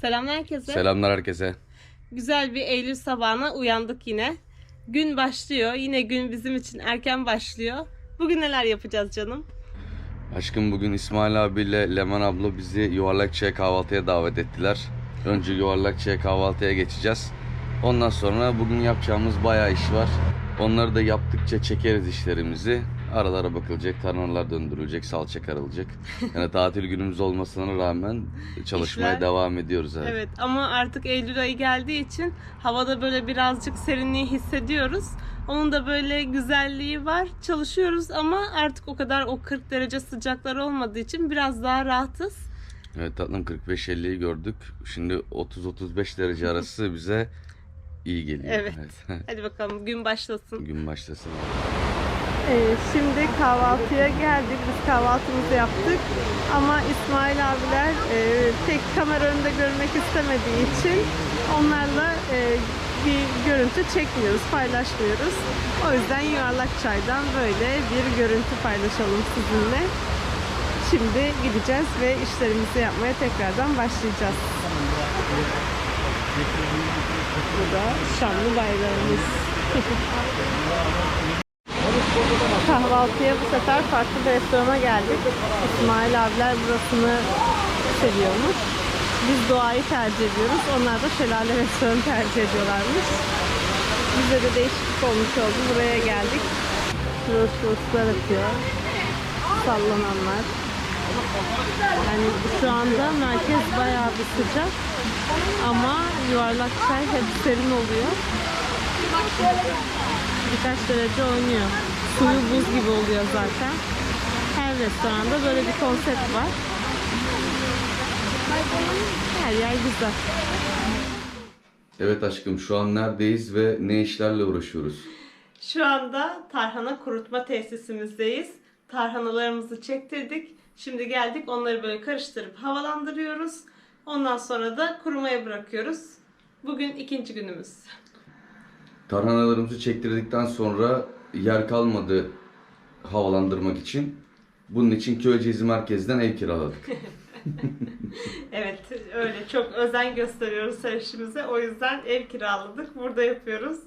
Selamlar herkese. Selamlar herkese. Güzel bir Eylül sabahına uyandık yine. Gün başlıyor. Yine gün bizim için erken başlıyor. Bugün neler yapacağız canım? Aşkım bugün İsmail abiyle Leman abla bizi Yuvarlakçı'ya kahvaltıya davet ettiler. Önce Yuvarlakçı'ya kahvaltıya geçeceğiz. Ondan sonra bugün yapacağımız bayağı iş var. Onları da yaptıkça çekeriz işlerimizi. Aralara bakılacak, tarhanalar döndürülecek, salça karılacak. Yani tatil günümüz olmasına rağmen çalışmaya İşler- devam ediyoruz. Evet. Evet ama artık Eylül ayı geldiği için havada böyle birazcık serinliği hissediyoruz. Onun da böyle güzelliği var. Çalışıyoruz ama artık o kadar o 40 derece sıcaklar olmadığı için biraz daha rahatız. Evet tatlım 45-50'yi gördük. Şimdi 30-35 derece arası bize iyi geliyor. Evet. Hadi bakalım gün başlasın. Gün başlasın. Ee, şimdi kahvaltıya geldik. Biz kahvaltımızı yaptık. Ama İsmail abiler e, tek kamera önünde görmek istemediği için onlarla e, bir görüntü çekmiyoruz, paylaşmıyoruz. O yüzden yuvarlak çaydan böyle bir görüntü paylaşalım sizinle. Şimdi gideceğiz ve işlerimizi yapmaya tekrardan başlayacağız. Bu da Şanlı bayrağımız. Kahvaltıya bu sefer farklı bir restorana geldik. İsmail abiler burasını seviyormuş. Biz doğayı tercih ediyoruz. Onlar da şelale restoranı tercih ediyorlarmış. Bize de değişiklik olmuş oldu. Buraya geldik. Rososlar atıyor. Sallananlar. Yani şu anda merkez bayağı bir sıcak. Ama yuvarlak çay hep serin oluyor. Birkaç derece oynuyor. Suyu buz gibi oluyor zaten. Her restoranda böyle bir konsept var. Her yer güzel. Evet aşkım şu an neredeyiz ve ne işlerle uğraşıyoruz? Şu anda tarhana kurutma tesisimizdeyiz. Tarhanalarımızı çektirdik. Şimdi geldik onları böyle karıştırıp havalandırıyoruz. Ondan sonra da kurumaya bırakıyoruz. Bugün ikinci günümüz. Tarhanalarımızı çektirdikten sonra yer kalmadı havalandırmak için. Bunun için Köyceğiz merkezden ev kiraladık. Evet öyle çok özen gösteriyoruz her işimize. O yüzden ev kiraladık. Burada yapıyoruz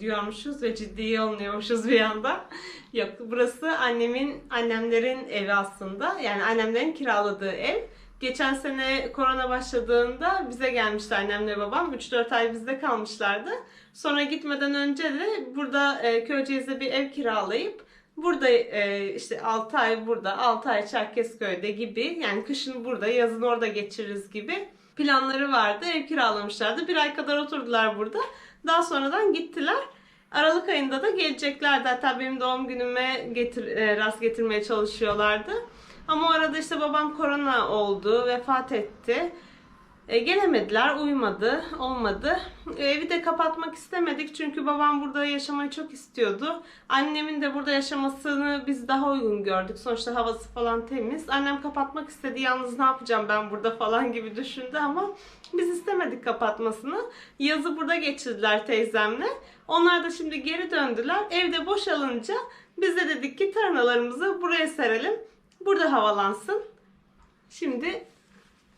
diyormuşuz ve ciddiye alınıyormuşuz bir anda. Yok burası annemin, annemlerin evi aslında. Yani annemlerin kiraladığı ev. Geçen sene korona başladığında bize gelmişti annemle babam. 3-4 ay bizde kalmışlardı. Sonra gitmeden önce de burada e, Köyceğiz'de bir ev kiralayıp Burada e, işte 6 ay burada, 6 ay Çerkezköy'de gibi yani kışın burada, yazın orada geçiririz gibi planları vardı. Ev kiralamışlardı. Bir ay kadar oturdular burada. Daha sonradan gittiler. Aralık ayında da geleceklerdi. Hatta benim doğum günüme getir, e, rast getirmeye çalışıyorlardı. Ama arada işte babam korona oldu, vefat etti. E, gelemediler, uymadı, olmadı. E, evi de kapatmak istemedik çünkü babam burada yaşamayı çok istiyordu. Annemin de burada yaşamasını biz daha uygun gördük. Sonuçta havası falan temiz. Annem kapatmak istedi. Yalnız ne yapacağım ben burada falan gibi düşündü ama biz istemedik kapatmasını. Yazı burada geçirdiler teyzemle. Onlar da şimdi geri döndüler. Evde boşalınca biz de dedik ki tarhanalarımızı buraya serelim. Burada havalansın. Şimdi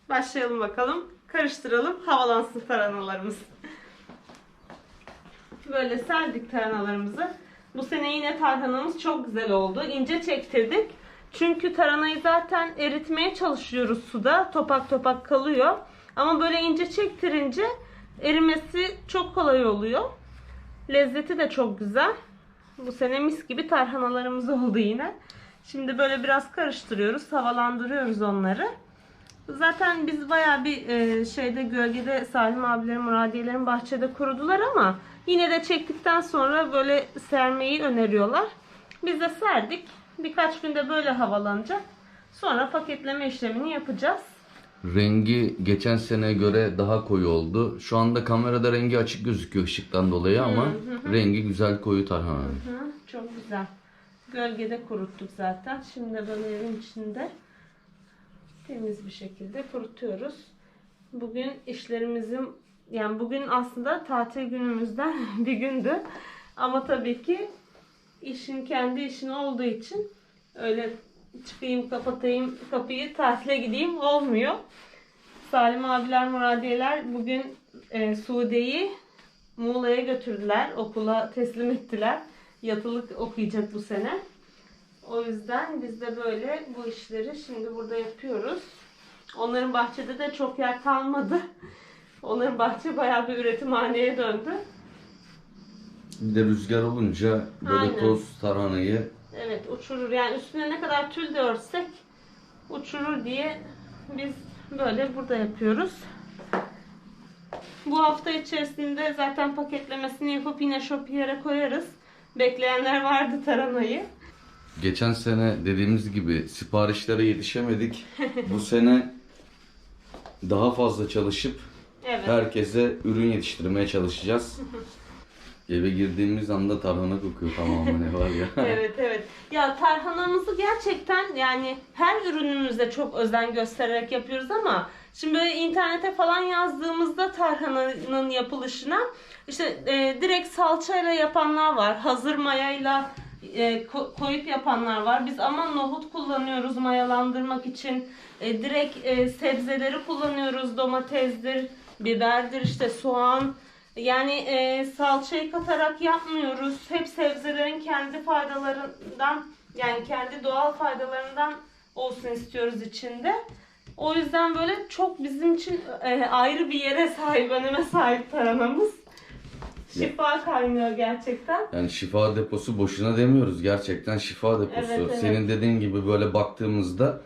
Başlayalım bakalım. Karıştıralım. Havalansın tarhanalarımız. Böyle serdik tarhanalarımızı. Bu sene yine tarhanamız çok güzel oldu. İnce çektirdik. Çünkü tarhanayı zaten eritmeye çalışıyoruz suda. Topak topak kalıyor. Ama böyle ince çektirince erimesi çok kolay oluyor. Lezzeti de çok güzel. Bu sene mis gibi tarhanalarımız oldu yine. Şimdi böyle biraz karıştırıyoruz. Havalandırıyoruz onları. Zaten biz bayağı bir e, şeyde gölgede Salim abilerin, Muradiyelerin bahçede kurudular ama yine de çektikten sonra böyle sermeyi öneriyorlar. Biz de serdik. Birkaç günde böyle havalanacak. Sonra paketleme işlemini yapacağız. Rengi geçen seneye göre daha koyu oldu. Şu anda kamerada rengi açık gözüküyor ışıktan dolayı ama rengi güzel koyu tarhana. Hı, çok güzel. Gölgede kuruttuk zaten. Şimdi de böyle evin içinde temiz bir şekilde kurutuyoruz. Bugün işlerimizin yani bugün aslında tatil günümüzden bir gündü. Ama tabii ki işin kendi işin olduğu için öyle çıkayım kapatayım kapıyı tatile gideyim olmuyor. Salim abiler, Muradiyeler bugün e, Sude'yi Muğla'ya götürdüler. Okula teslim ettiler. Yatılık okuyacak bu sene. O yüzden biz de böyle bu işleri şimdi burada yapıyoruz. Onların bahçede de çok yer kalmadı. Onların bahçe bayağı bir üretimhaneye döndü. Bir de rüzgar olunca böyle Aynen. toz tarhanayı Evet uçurur. Yani üstüne ne kadar tül de örsek uçurur diye biz böyle burada yapıyoruz. Bu hafta içerisinde zaten paketlemesini yapıp yine Shopier'e koyarız. Bekleyenler vardı taranayı. Geçen sene dediğimiz gibi siparişlere yetişemedik. Bu sene daha fazla çalışıp Evet. herkese ürün yetiştirmeye çalışacağız. Eve girdiğimiz anda tarhana kokuyor tamamen ev var ya. evet evet. Ya tarhanamızı gerçekten yani her ürünümüzde çok özen göstererek yapıyoruz ama şimdi böyle internete falan yazdığımızda tarhananın yapılışına işte e, direkt salçayla yapanlar var. Hazır mayayla e, ko- koyup yapanlar var. Biz ama nohut kullanıyoruz mayalandırmak için. E, direkt e, sebzeleri kullanıyoruz. Domatesdir, biberdir, işte soğan. Yani e, salçayı katarak yapmıyoruz. Hep sebzelerin kendi faydalarından yani kendi doğal faydalarından olsun istiyoruz içinde. O yüzden böyle çok bizim için e, ayrı bir yere sahip, öneme sahip taranamız. Şifa kaynıyor gerçekten. Yani şifa deposu boşuna demiyoruz. Gerçekten şifa deposu. Evet, evet. Senin dediğin gibi böyle baktığımızda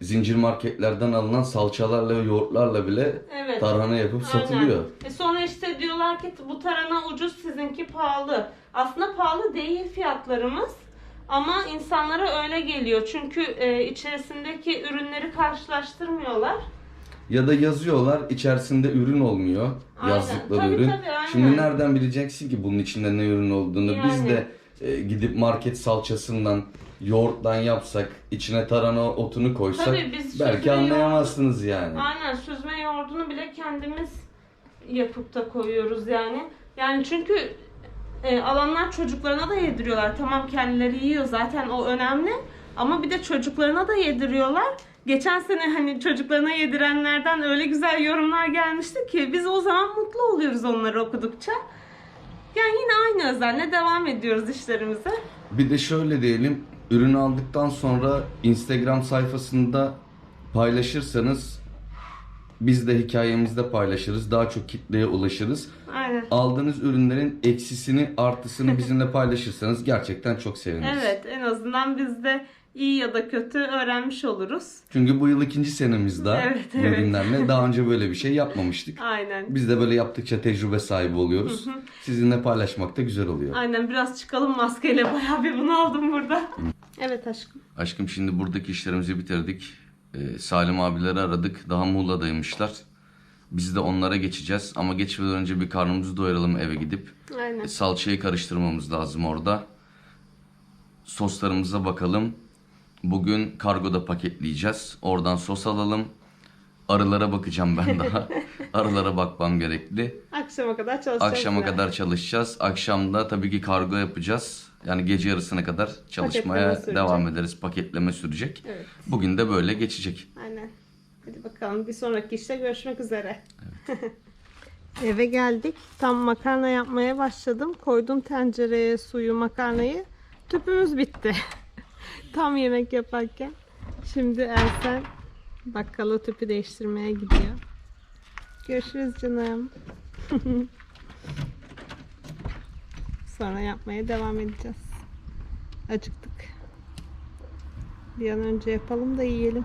zincir marketlerden alınan salçalarla ve yoğurtlarla bile Evet. tarhana yapıp Aynen. satılıyor. E sonra işte diyorlar ki bu tarhana ucuz sizinki pahalı. Aslında pahalı değil fiyatlarımız. Ama insanlara öyle geliyor. Çünkü e, içerisindeki ürünleri karşılaştırmıyorlar. Ya da yazıyorlar içerisinde ürün olmuyor. Aynen. Yazdıkları Tabii, ürün. tabii, aynen. Şimdi nereden bileceksin ki bunun içinde ne ürün olduğunu? Biz Yani. de e, gidip market salçasından yoğurttan yapsak, içine tarhana otunu koysak Tabii, biz belki anlayamazsınız yani. Aynen süzme yoğurdunu bile kendimiz yapıp da koyuyoruz yani. Yani çünkü e, alanlar çocuklarına da yediriyorlar. Tamam kendileri yiyor zaten o önemli. Ama bir de çocuklarına da yediriyorlar. Geçen sene hani çocuklarına yedirenlerden öyle güzel yorumlar gelmişti ki biz o zaman mutlu oluyoruz onları okudukça. Yani yine aynı özenle devam ediyoruz işlerimize. Bir de şöyle diyelim, ürünü aldıktan sonra Instagram sayfasında paylaşırsanız biz de hikayemizde paylaşırız. Daha çok kitleye ulaşırız. Aynen. Aldığınız ürünlerin eksisini, artısını bizimle paylaşırsanız gerçekten çok seviniriz. Evet en azından biz de iyi ya da kötü öğrenmiş oluruz. Çünkü bu yıl ikinci senemiz daha Evet, evet. ürünlerle. Daha önce böyle bir şey yapmamıştık. Aynen. Biz de böyle yaptıkça tecrübe sahibi oluyoruz. Sizinle paylaşmak da güzel oluyor. Aynen biraz çıkalım maskeyle bayağı bir bunu aldım burada. Evet aşkım. Aşkım şimdi buradaki işlerimizi bitirdik. Ee, Salim abileri aradık. Daha Muğla'daymışlar. Biz de onlara geçeceğiz. Ama geçmeden önce bir karnımızı doyuralım eve gidip. Aynen. E, Salçayı karıştırmamız lazım orada. Soslarımıza bakalım. Bugün kargoda paketleyeceğiz. Oradan sos alalım. Arılara bakacağım ben daha. Arılara bakmam gerekli. Akşama kadar çalışacağız. Akşama yine. kadar çalışacağız. Akşamda tabii ki kargo yapacağız. Yani gece yarısına kadar çalışmaya devam ederiz. Paketleme sürecek. Evet. Bugün de böyle geçecek. Aynen. Hadi bakalım bir sonraki işte görüşmek üzere. Eve geldik. Tam makarna yapmaya başladım. Koydum tencereye suyu makarnayı. Tüpümüz bitti. Tam yemek yaparken. Şimdi Ersen bakkala tüpü değiştirmeye gidiyor. Görüşürüz canım. Sonra yapmaya devam edeceğiz. Acıktık. Bir an önce yapalım da yiyelim.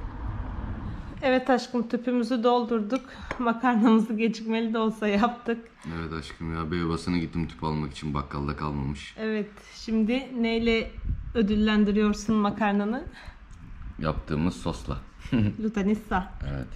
Evet aşkım tüpümüzü doldurduk. Makarnamızı gecikmeli de olsa yaptık. Evet aşkım ya Beyoğlu'na gittim tüp almak için bakkalda kalmamış. Evet şimdi neyle ödüllendiriyorsun makarnanı? Yaptığımız sosla. Lutanissa. Evet.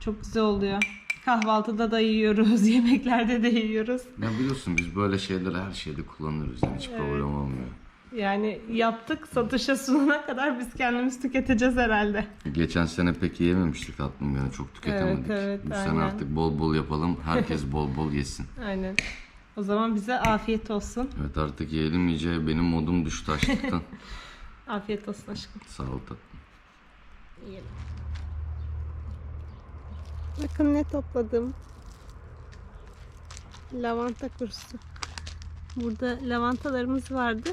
Çok güzel oluyor. Kahvaltıda da yiyoruz, yemeklerde de yiyoruz. Ya biliyorsun biz böyle şeyleri her şeyde kullanırız yani hiç problem olmuyor. Yani yaptık satışa sunana kadar biz kendimiz tüketeceğiz herhalde. Geçen sene pek yememiştik tatlım yani çok tüketemedik. Evet, evet, Bu aynen. sene artık bol bol yapalım. Herkes bol bol yesin. Aynen. O zaman bize afiyet olsun. Evet artık yiyelim iyice benim modum düştü açlıktan. Afiyet olsun aşkım. Sağ ol tatlım. Yiyelim. Bakın ne topladım. Lavanta kurusu. Burada lavantalarımız vardı.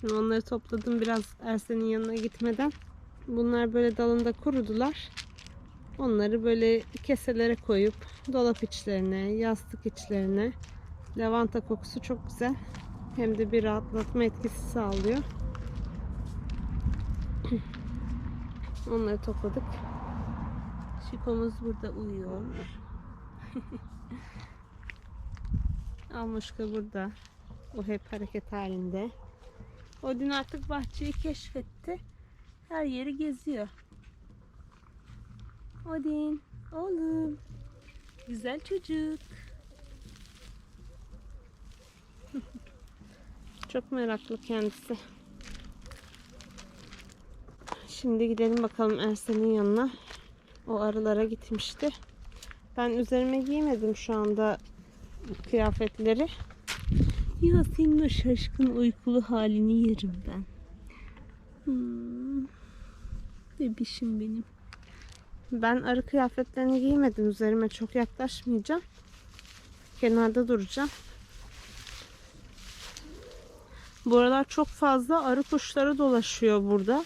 Şimdi onları topladım biraz Ersen'in yanına gitmeden. Bunlar böyle dalında kurudular. Onları böyle keselere koyup dolap içlerine, yastık içlerine. Lavanta kokusu çok güzel. Hem de bir rahatlatma etkisi sağlıyor. Onları topladık. Şikomuz burada uyuyor. Almışka burada. O hep hareket halinde. Odin artık bahçeyi keşfetti. Her yeri geziyor. Odin, oğlum. Güzel çocuk. Çok meraklı kendisi. Şimdi gidelim bakalım Ersen'in yanına. O arılara gitmişti. Ben üzerime giymedim şu anda kıyafetleri. Ya senin o şaşkın uykulu halini yerim ben. Hmm. Bebişim benim. Ben arı kıyafetlerini giymedim. Üzerime çok yaklaşmayacağım. Kenarda duracağım. Bu aralar çok fazla arı kuşları dolaşıyor burada.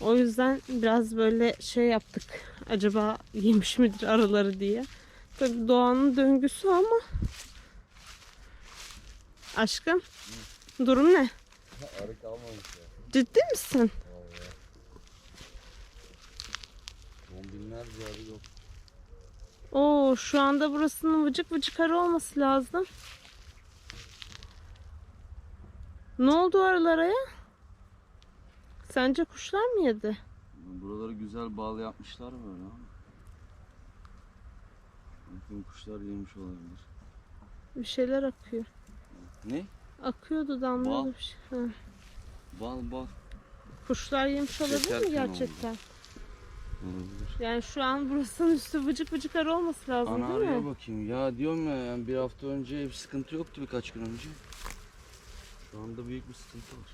O yüzden biraz böyle şey yaptık. Acaba yemiş midir arıları diye. Tabii doğanın döngüsü ama. Aşkım. Durum ne? Arı kalmamış ya. Ciddi misin? On binlerce arı yok. Oo şu anda burasının vıcık vıcık arı olması lazım. Ne oldu arılara ya? Sence kuşlar mı yedi? Buraları güzel bağlı yapmışlar böyle ama. Bütün kuşlar yemiş olabilir. Bir şeyler akıyor. Ne? Akıyordu damlıyordu Bal. bir şey. Ha. Bal bal. Kuşlar yemiş olabilir mi Şekerken gerçekten? Olabilir. Yani şu an burasının üstü vıcık vıcık arı olması lazım Ana değil mi? bakayım. Ya diyorum ya yani bir hafta önce bir sıkıntı yoktu birkaç gün önce. Şu anda büyük bir sıkıntı var.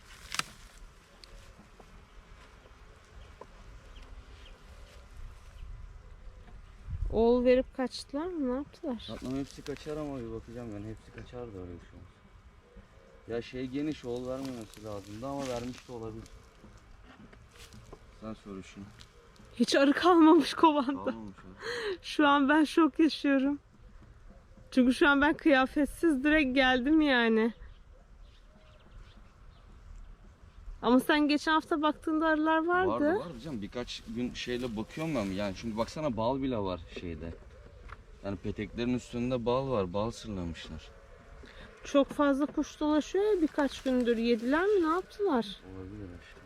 Oğul verip kaçtılar mı? Ne yaptılar? Tatlım hepsi kaçar ama bir bakacağım yani hepsi kaçar da öyle bir şey olmaz. Ya şey geniş oğul vermemesi lazımdı ama vermiş de olabilir. Sen söyle şunu. Hiç arı kalmamış kovanda. Kalmamış abi. Şu an ben şok yaşıyorum. Çünkü şu an ben kıyafetsiz direkt geldim yani. Ama sen geçen hafta baktığında arılar vardı. Vardı var canım birkaç gün şeyle bakıyorum ben yani çünkü baksana bal bile var şeyde. Yani peteklerin üstünde bal var bal sırlamışlar. Çok fazla kuş dolaşıyor ya birkaç gündür. Yediler mi? Ne yaptılar? Olabilir işte.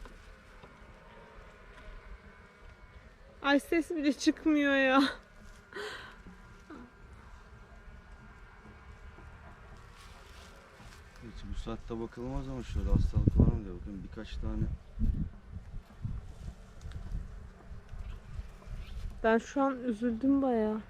Ay ses bile çıkmıyor ya. Hiç bu saatte bakılmaz ama şöyle hastalık var mı diye bakıyorum birkaç tane. Ben şu an üzüldüm bayağı.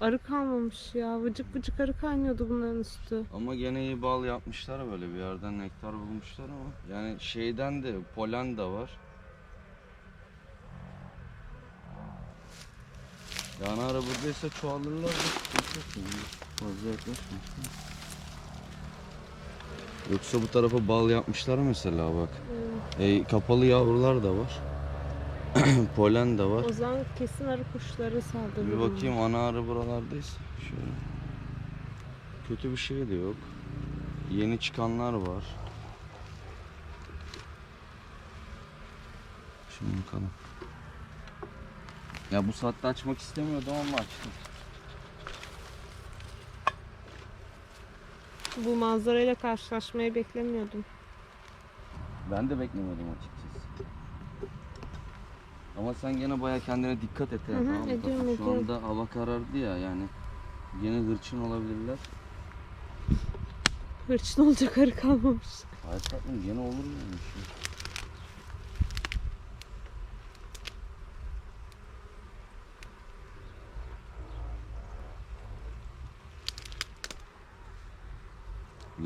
Arı kalmamış ya. Vıcık vıcık arı kaynıyordu bunların üstü. Ama gene iyi bal yapmışlar böyle bir yerden nektar bulmuşlar ama. Yani şeyden de polen de var. Yani ara buradaysa çoğalırlar da sıkıntı yok yani. Fazla yaklaşma. Yoksa bu tarafa bal yapmışlar mesela bak. E, kapalı yavrular da var. polen de var. O zaman kesin arı kuşları saldırdı. Bir bakayım ana arı buralardaysa. Şöyle. Kötü bir şey de yok. Yeni çıkanlar var. Şimdi bakalım. Ya bu saatte açmak istemiyordum ama açtım. Bu manzarayla karşılaşmayı beklemiyordum. Ben de beklemiyordum açıkçası. Ama sen gene baya kendine dikkat et. Hı ya, hı, tamam mı? ediyorum, Şu ediyorum. anda hava karardı ya yani. Yine hırçın olabilirler. Hırçın olacak arı kalmamış. Hayır tatlım gene olur mu bir şey?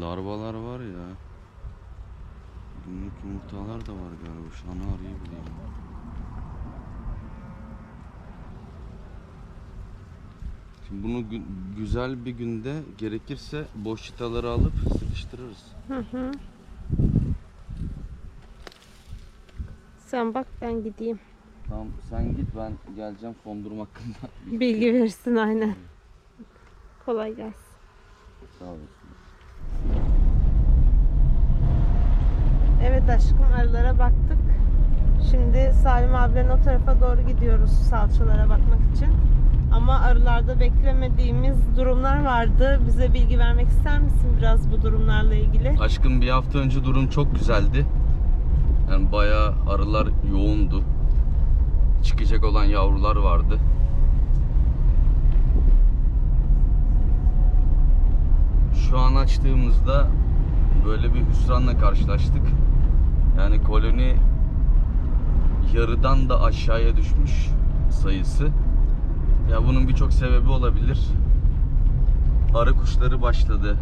Larvalar var ya. Günlük yumurtalar da var galiba. Şu an arayı bulayım. Şimdi bunu gü- güzel bir günde gerekirse boş çıtaları alıp sıkıştırırız. Hı hı. Sen bak ben gideyim. Tamam sen git ben geleceğim son durum hakkında. Bilgi verirsin aynen. Kolay gelsin. Sağ olasın. Evet aşkım arılara baktık. Şimdi Salim abilerin o tarafa doğru gidiyoruz salçalara bakmak için. Ama arılarda beklemediğimiz durumlar vardı. Bize bilgi vermek ister misin biraz bu durumlarla ilgili? Aşkım bir hafta önce durum çok güzeldi. Yani bayağı arılar yoğundu. Çıkacak olan yavrular vardı. Şu an açtığımızda böyle bir hüsranla karşılaştık. Yani koloni yarıdan da aşağıya düşmüş sayısı. Ya bunun birçok sebebi olabilir. Arı kuşları başladı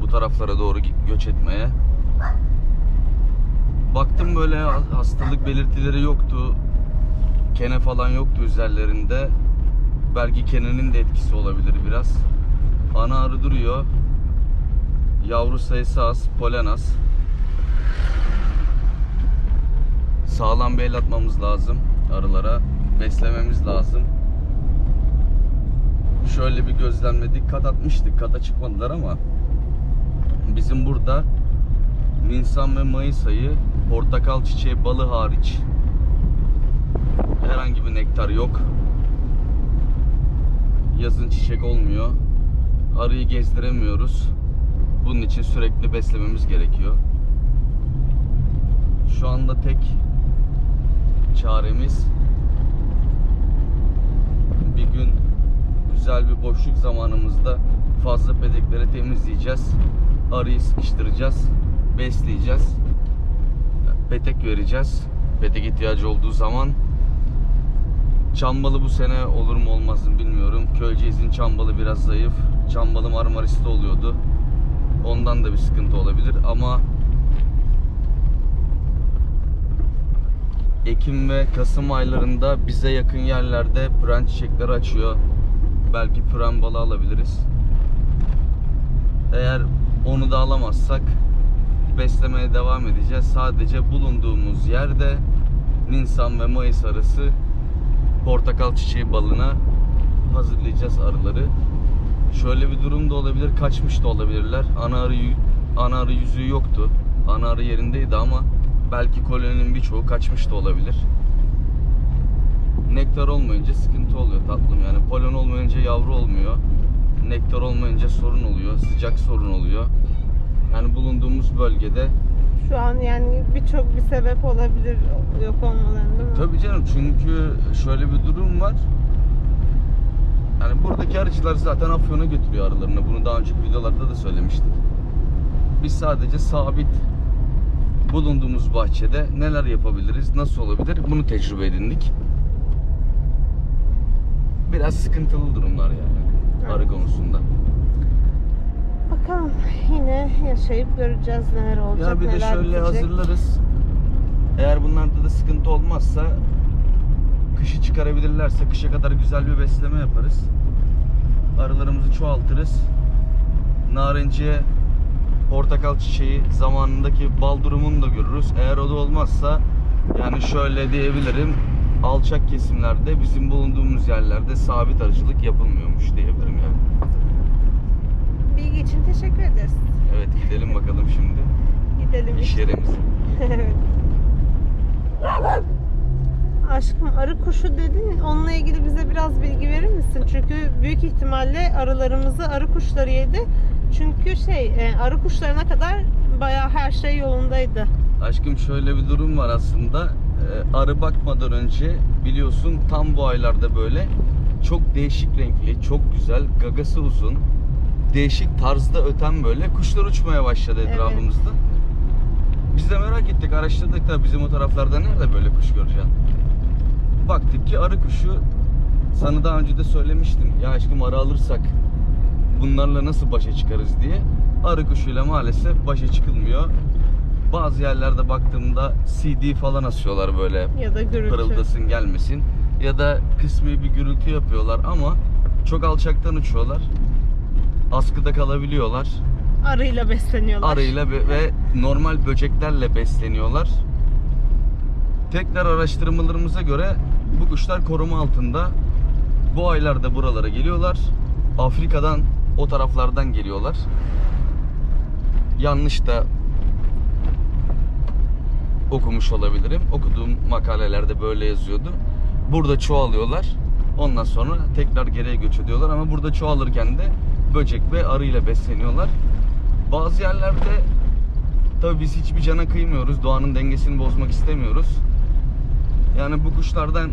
bu taraflara doğru göç etmeye. Baktım böyle ha- hastalık belirtileri yoktu. Kene falan yoktu üzerlerinde. Belki kenenin de etkisi olabilir biraz. Ana arı duruyor. Yavru sayısı az, polen az. Sağlam bir el atmamız lazım arılara. Beslememiz lazım. Şöyle bir gözlemledik. Kat atmıştık. Kata çıkmadılar ama bizim burada Nisan ve Mayıs ayı portakal çiçeği balı hariç herhangi bir nektar yok. Yazın çiçek olmuyor. Arıyı gezdiremiyoruz. Bunun için sürekli beslememiz gerekiyor. Şu anda tek çaremiz bir gün güzel bir boşluk zamanımızda fazla pedekleri temizleyeceğiz. Arıyı sıkıştıracağız. Besleyeceğiz. Petek vereceğiz. Petek ihtiyacı olduğu zaman Çambalı bu sene olur mu olmaz mı bilmiyorum. Köyceğiz'in çambalı biraz zayıf. Çambalı Marmaris'te oluyordu. Ondan da bir sıkıntı olabilir ama Ekim ve Kasım aylarında bize yakın yerlerde püren çiçekleri açıyor. Belki püren balı alabiliriz. Eğer onu da alamazsak beslemeye devam edeceğiz. Sadece bulunduğumuz yerde Nisan ve Mayıs arası portakal çiçeği balına hazırlayacağız arıları. Şöyle bir durum da olabilir, kaçmış da olabilirler. Ana arı, ana arı yüzüğü yoktu. Ana arı yerindeydi ama belki koloninin birçoğu kaçmış da olabilir. Nektar olmayınca sıkıntı oluyor tatlım yani. Polen olmayınca yavru olmuyor. Nektar olmayınca sorun oluyor. Sıcak sorun oluyor. Yani bulunduğumuz bölgede Şu an yani birçok bir sebep olabilir yok olmalarının değil mi? Tabii canım çünkü şöyle bir durum var. Yani buradaki arıcılar zaten Afyon'a götürüyor arılarını. Bunu daha önceki videolarda da söylemiştik. Biz sadece sabit bulunduğumuz bahçede neler yapabiliriz, nasıl olabilir bunu tecrübe edindik. Biraz sıkıntılı durumlar yani arı Evet. konusunda. Bakalım yine yaşayıp göreceğiz neler olacak Ya bir de neler şöyle bitecek. hazırlarız. Eğer bunlarda da sıkıntı olmazsa kışı çıkarabilirlerse kışa kadar güzel bir besleme yaparız. Arılarımızı çoğaltırız. Narenciye portakal çiçeği zamanındaki bal durumunu da görürüz. Eğer o da olmazsa yani şöyle diyebilirim. Alçak kesimlerde bizim bulunduğumuz yerlerde sabit arıcılık yapılmıyormuş diyebilirim yani. Bilgi için teşekkür ederiz. Evet gidelim bakalım şimdi Gidelim. iş yerimize. evet. Aşkım arı kuşu dedin. Onunla ilgili bize biraz bilgi verir misin? Çünkü büyük ihtimalle arılarımızı arı kuşları yedi. Çünkü şey e, arı kuşlarına kadar bayağı her şey yolundaydı. Aşkım şöyle bir durum var aslında. Ee, arı bakmadan önce biliyorsun tam bu aylarda böyle çok değişik renkli, çok güzel, gagası uzun, değişik tarzda öten böyle kuşlar uçmaya başladı Evet. etrafımızda. Biz de merak ettik, araştırdık da bizim o taraflarda nerede böyle kuş göreceğim. Baktık ki arı kuşu sana daha önce de söylemiştim. Ya aşkım arı alırsak bunlarla nasıl başa çıkarız diye. Arı kuşuyla maalesef başa çıkılmıyor. Bazı yerlerde baktığımda CD falan asıyorlar böyle Ya da gürültü. pırıldasın gelmesin. Ya da kısmi bir gürültü yapıyorlar ama çok alçaktan uçuyorlar. Askıda kalabiliyorlar. Arıyla besleniyorlar. Arıyla ve, ve normal böceklerle besleniyorlar. Tekrar araştırmalarımıza göre bu kuşlar koruma altında. Bu aylarda buralara geliyorlar. Afrika'dan o taraflardan geliyorlar. Yanlış da okumuş olabilirim. Okuduğum makalelerde böyle yazıyordu. Burada çoğalıyorlar. Ondan sonra tekrar geriye göç ediyorlar ama burada çoğalırken de böcek ve arıyla besleniyorlar. Bazı yerlerde tabii biz hiçbir cana kıymıyoruz. Doğanın dengesini bozmak istemiyoruz. Yani bu kuşlardan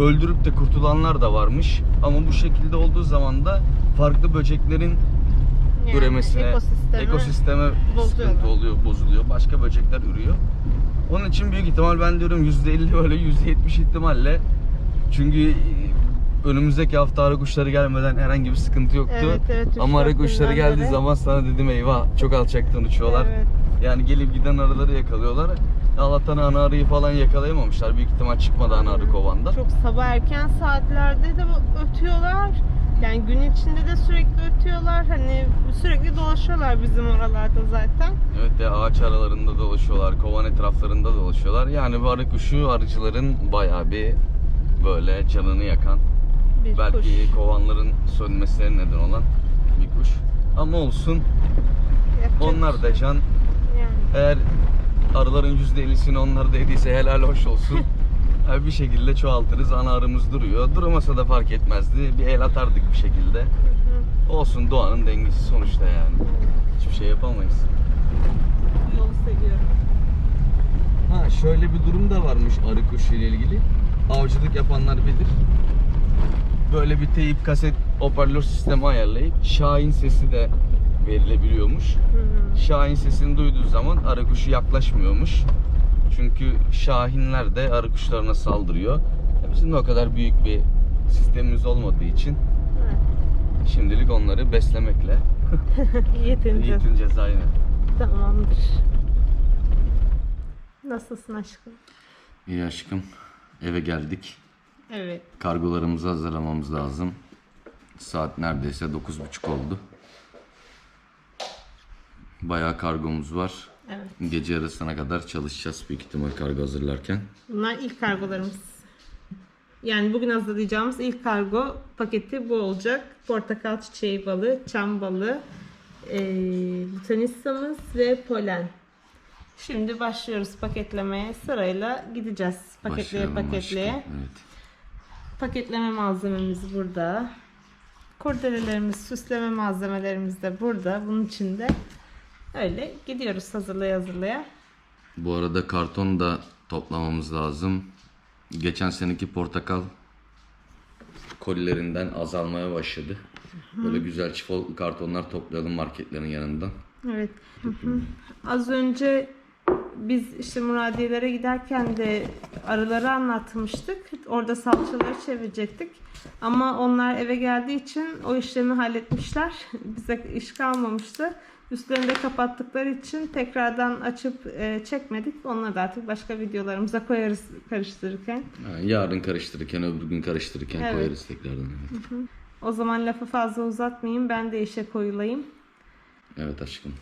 öldürüp de kurtulanlar da varmış. Ama bu şekilde olduğu zaman da farklı böceklerin Yani üremesine, ekosisteme ekosisteme sıkıntı oluyor, bozuluyor. Başka böcekler ürüyor. Onun için büyük ihtimal ben diyorum %50 böyle %70 ihtimalle çünkü önümüzdeki hafta arı kuşları gelmeden herhangi bir sıkıntı yoktu. Evet, evet, Ama arı kuşları geldiği beri. zaman sana dedim eyvah çok alçaktan uçuyorlar. Evet. Yani gelip giden arıları yakalıyorlar. Allah'tan ana arıyı falan yakalayamamışlar. Büyük ihtimal çıkmadı ana arı kovandan. Çok sabah erken saatlerde de ötüyorlar. Yani gün içinde de sürekli ötüyorlar. Hani sürekli dolaşıyorlar bizim oralarda zaten. Evet ya ağaç aralarında dolaşıyorlar, kovan etraflarında dolaşıyorlar. Yani bu arı kuşu arıcıların bayağı bir böyle canını yakan, Bir belki kuş. kovanların sönmesine neden olan bir kuş. Ama olsun Yapacak onlar da şey can. Yani. Eğer arıların %50'sini onlar da yediyse helal hoş olsun. Bir şekilde çoğaltırız, ana arımız duruyor. Durmasa da fark etmezdi. Bir el atardık bir şekilde. Hı hı. Olsun doğanın dengesi sonuçta yani. Hiçbir şey yapamayız. Yolu seviyorum. Ha şöyle bir durum da varmış arı kuşu ile ilgili. Avcılık yapanlar bilir. Böyle bir teyip kaset hoparlör sistemi ayarlayıp Şahin sesi de verilebiliyormuş. Hı hı. Şahin sesini duyduğu zaman arı kuşu yaklaşmıyormuş. Çünkü şahinler de arı kuşlarına saldırıyor. Bizim de o kadar büyük bir sistemimiz olmadığı için Evet. şimdilik onları beslemekle Yetince. yetineceğiz aynen. Tamamdır. Nasılsın aşkım? İyi aşkım. Eve geldik. Evet. Kargolarımızı hazırlamamız lazım. Saat neredeyse 9.30 oldu. Bayağı kargomuz var. Evet. Gece yarısına kadar çalışacağız büyük ihtimal kargo hazırlarken. Bunlar ilk kargolarımız. Yani bugün hazırlayacağımız ilk kargo paketi bu olacak. Portakal çiçeği balı, çam balı, eee lutenissamız ve polen. Şimdi başlıyoruz paketlemeye. Sırayla gideceğiz. Paketleye Başlayalım paketleye. aşkım, Evet. Paketleme malzememiz burada. Kurdelelerimiz, süsleme malzemelerimiz de burada. Bunun içinde. Öyle gidiyoruz hazırlaya hazırlaya. Bu arada karton da toplamamız lazım. Geçen seneki portakal kolilerinden azalmaya başladı. Böyle güzel çift kartonlar toplayalım marketlerin yanından. Evet. Hı hı. Az önce biz işte Muradiyelere giderken de arıları anlatmıştık. Orada salçaları çevirecektik. Ama onlar eve geldiği için o işlemi halletmişler. Bize iş kalmamıştı. Üstlerini de kapattıkları için tekrardan açıp e, çekmedik. Onları da artık başka videolarımıza koyarız karıştırırken. Yarın karıştırırken öbür gün karıştırırken Evet. koyarız tekrardan. Evet. O zaman lafı fazla uzatmayayım. Ben de işe koyulayım. evet aşkım.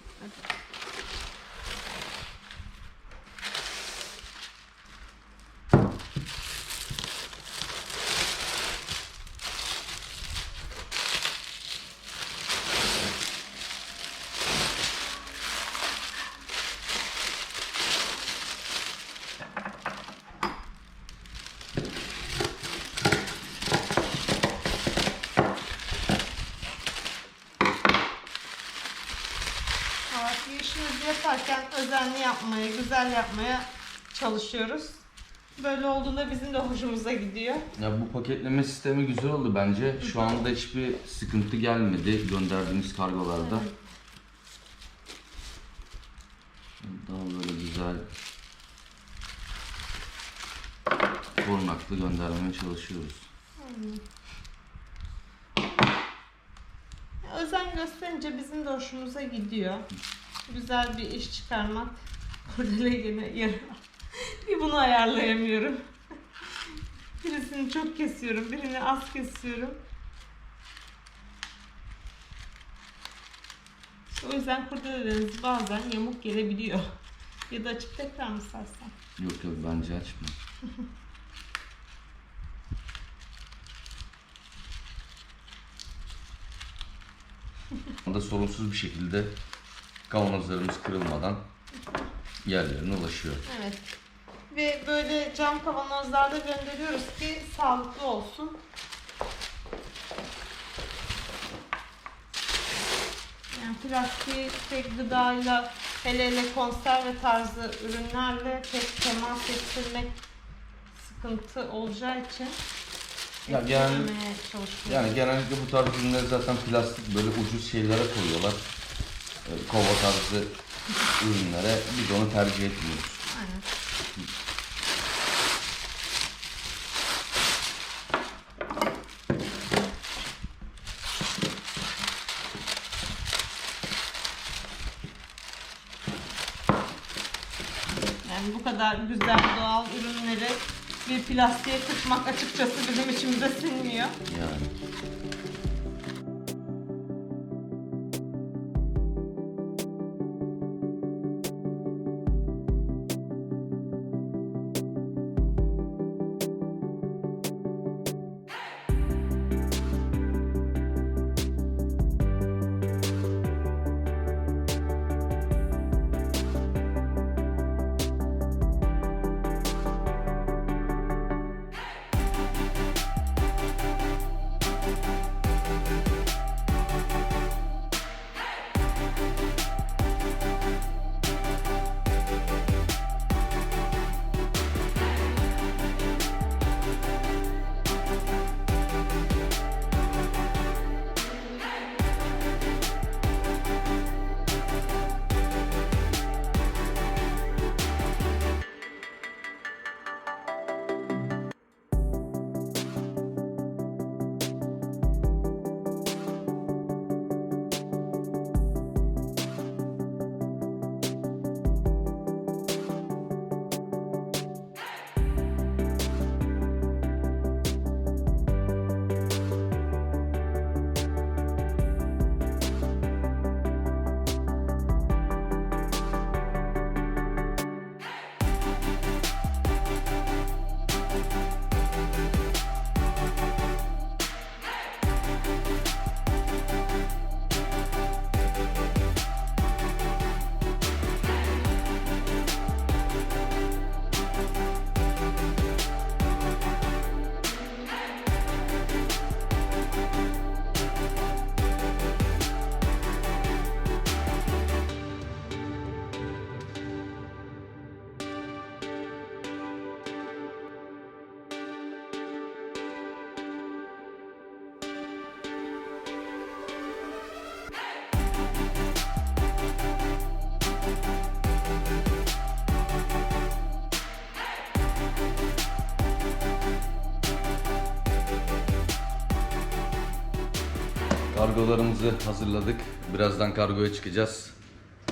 Evet, bu işimizi yaparken özenli yapmaya, güzel yapmaya çalışıyoruz. Böyle olduğunda bizim de hoşumuza gidiyor. Ya bu paketleme sistemi güzel oldu bence. Şu anda hiçbir sıkıntı gelmedi gönderdiğimiz kargolarda. Daha böyle güzel korunaklı göndermeye çalışıyoruz. Özen gösterince bizim de hoşumuza gidiyor. güzel bir iş çıkarmak. Kurdele yine yarı. bir bunu ayarlayamıyorum. Birisini çok kesiyorum, birini az kesiyorum. İşte o yüzden kurdeleleriniz bazen yamuk gelebiliyor. Ya da açıp tekrar mı sarsam? Yok yok bence açma. da sorunsuz bir şekilde kavanozlarımız kırılmadan yerlerine ulaşıyor. Evet. Ve böyle cam kavanozlarda gönderiyoruz ki sağlıklı olsun. Yani plastik tek gıdayla hele hele konserve tarzı ürünlerle tek temas ettirmek sıkıntı olacağı için Ya genel-. Yani genellikle bu tarz ürünleri zaten plastik böyle ucuz şeylere koyuyorlar. Ee, Kova tarzı ürünlere biz onu tercih etmiyoruz. Aynen. Yani bu kadar güzel doğal ürünleri bir plastiğe tıkmak açıkçası bizim içimize sinmiyor. Yani. Kargolarımızı hazırladık. Birazdan kargoya çıkacağız.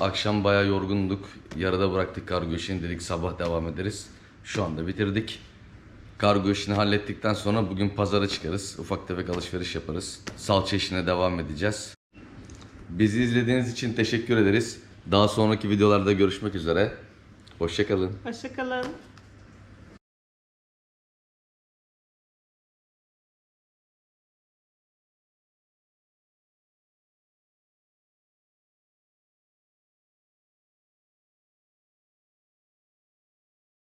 Akşam bayağı yorgunduk. Yarıda bıraktık kargo işini dedik sabah devam ederiz. Şu anda bitirdik. Kargo işini hallettikten sonra bugün pazara çıkarız. Ufak tefek alışveriş yaparız. Salça işine devam edeceğiz. Bizi izlediğiniz için teşekkür ederiz. Daha sonraki videolarda görüşmek üzere. Hoşçakalın. Hoşçakalın.